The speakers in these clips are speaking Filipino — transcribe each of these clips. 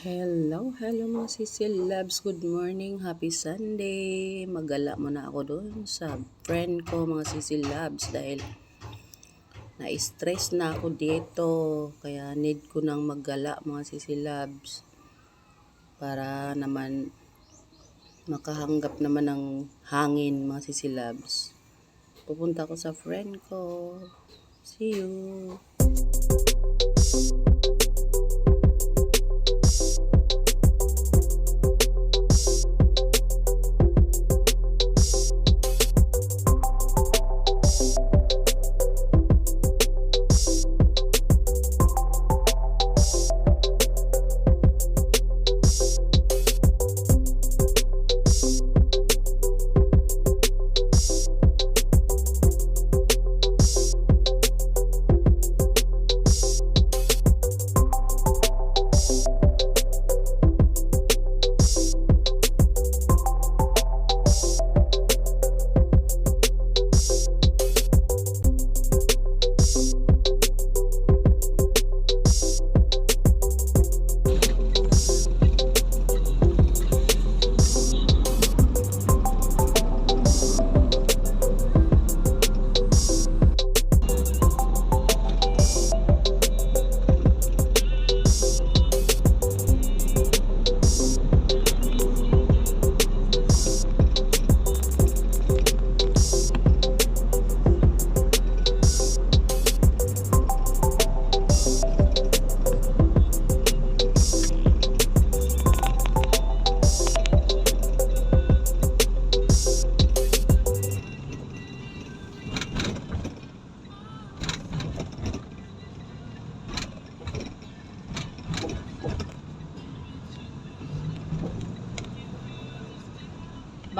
Hello, hello mga sisil loves. Good morning, happy Sunday. Magala muna ako doon sa friend ko mga sisil loves dahil na-stress na ako dito. Kaya need ko nang maggala mga sisil loves para naman makahanggap naman ng hangin mga sisil loves. Pupunta ako sa friend ko. See you.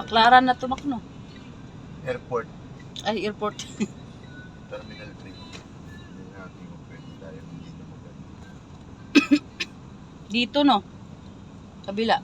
Baklaran na tumak no? Airport, Ay, airport. Terminal 3. Hindi natin kung pwede tayo hindi na maganda. Dito no? Kabila.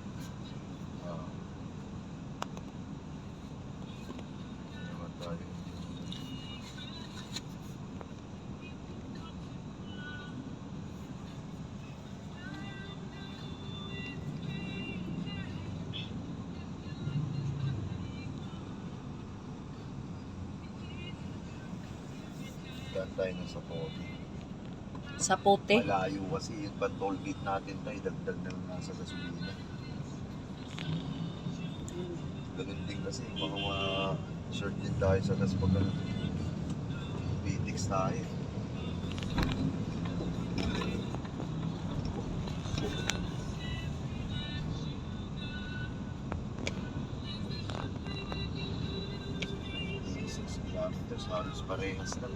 Daan tayo na sa Poti. Sa pote. Malayo kasi yung pa toll gate natin tayo, dagdag na lang nasa gasolina. Ganun din kasi, mga mga short din tayo sa gas pag ano, tayo. Halos parehas lang.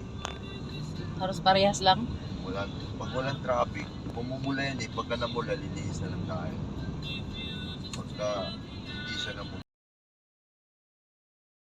Halos parehas lang. Wala, pag walang traffic, pumumula yan eh. Pagka namula, liliis na lang tayo. Pagka hindi siya namula,